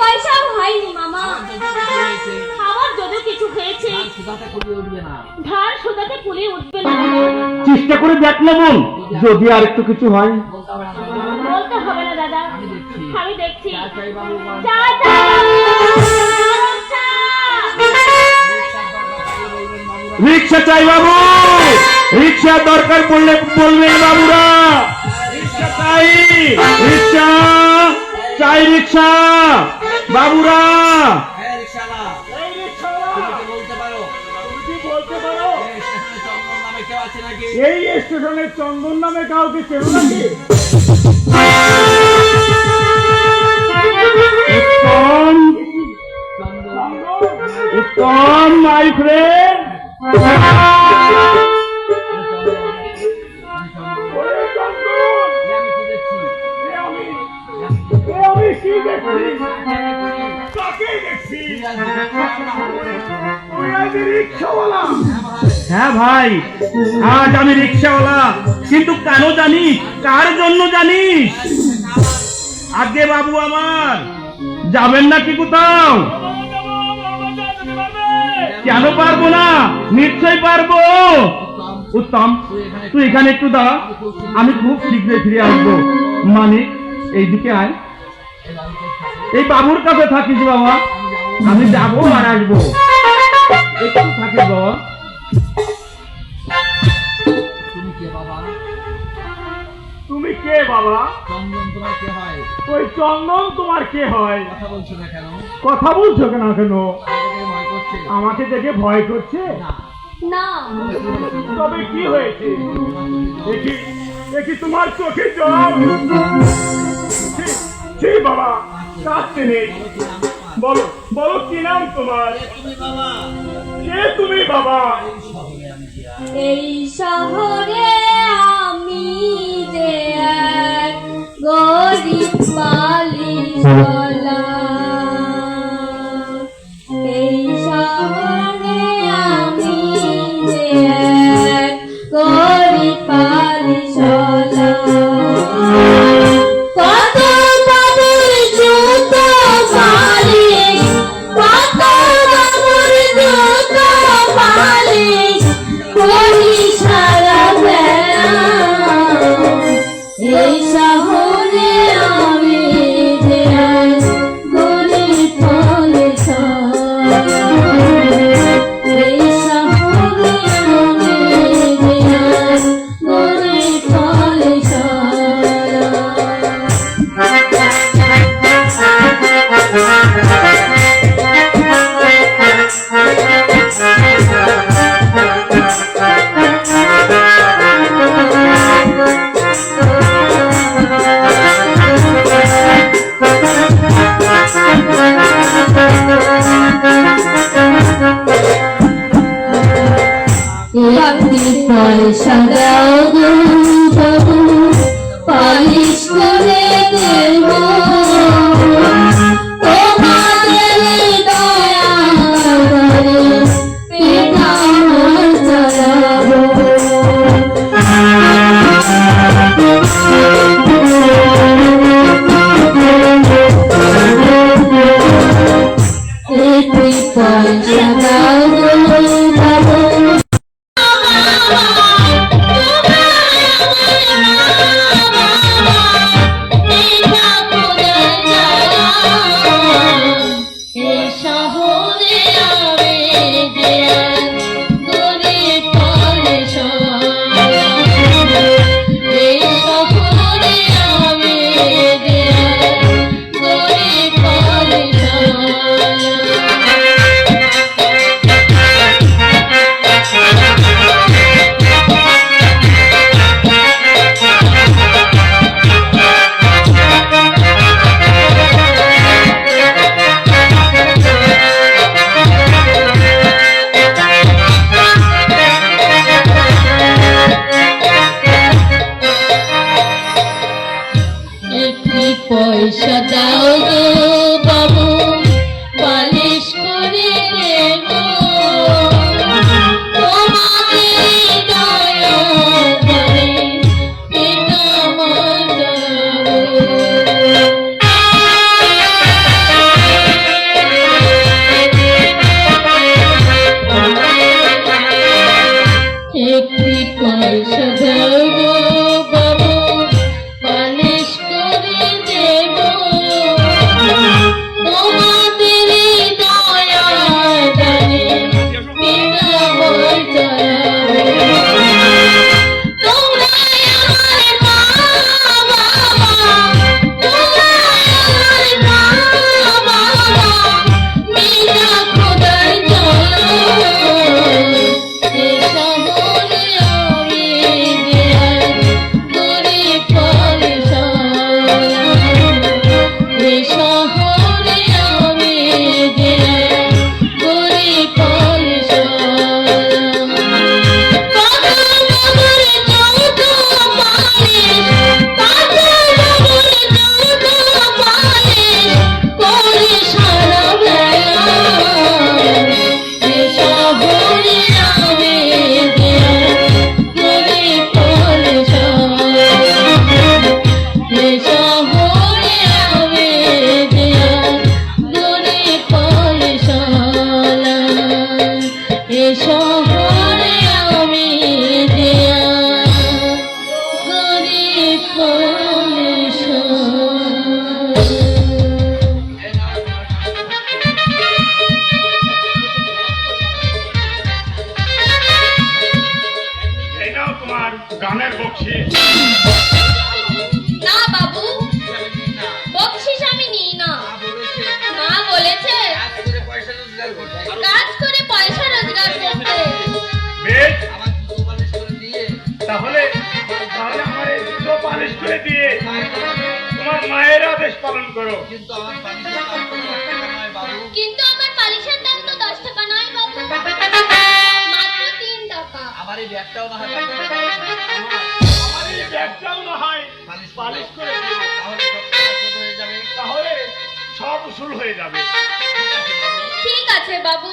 পয়সাও হয়নি মামা। আমার যদি কিছু হয়েছে করিয়ে উঠবে না। সুদাতে পুলে উঠবে না। চেষ্টা করে দেখ না বোন যদি আর একটু কিছু হয়। বলতে হবে না। দাদা। আমি দেখছি। রিক্সা চাই বাবু! রিক্সা দরকার পড়লে বলবেন বাবুরা। রিক্সা চাই। রিক্সা চাই রিক্সা। বাবুরা! এই স্টেশনে চন্দন নামে কাউকে চেনো নাকি? উত্তম! উত্তম মাই ফ্রেন্ড হ্যাঁ ভাই, আজ আমি রিক্সাওয়ালা। কিন্তু কেন জানিস কার জন্য জানিস? আগে বাবু আমার, যাবেন কোথাও? কেন পারব না? নিশ্চয় পারব। উত্তম, তুই এখানে একটু দাঁড়া। আমি খুব শীঘ্রই ফিরে আসব। মানিক, এইদিকে আয়। এই বাবুর কাছে থাকিস বাবা। আমি যাব আর আসব। একটু থাকিস বাবা। তুমি কে বাবা? তুমি কে বাবা? চন্দন তোমার কে হয়? ওই চন্দন তোমার কে হয়? কথা বলছো না কেন? কথা বলছো কেন কেন? আমাকে দেখে ভয় করছে? না। না। তবে কি হয়েছে? দেখি দেখি তোমার চোখে জল। ছি বাবা কাছে নেই। বলো বলো কি নাম তোমার? কে তুমি বাবা? কি এই শহরে পয়সা দাও বাবু। গানের বকশিস না বাবু বকশিস আমি নিই না মা বলেছে, কাজ করে পয়সা রোজগার করতে। বেশ তাহলে তাহলে আমার এই জুতো পালিশ করে দিয়ে তোমার মায়ের আদেশ পালন করো আমার। কিন্তু এই ব্যাগটাও না হয়। পালিশ আমার এই ব্যাগটাও না হয়। পালিশ পালিশ করে দিও তাহলে সব শোধ হয়ে যাবে। তাহলে সব উসুল হয়ে যাবে। ঠিক আছে বাবু।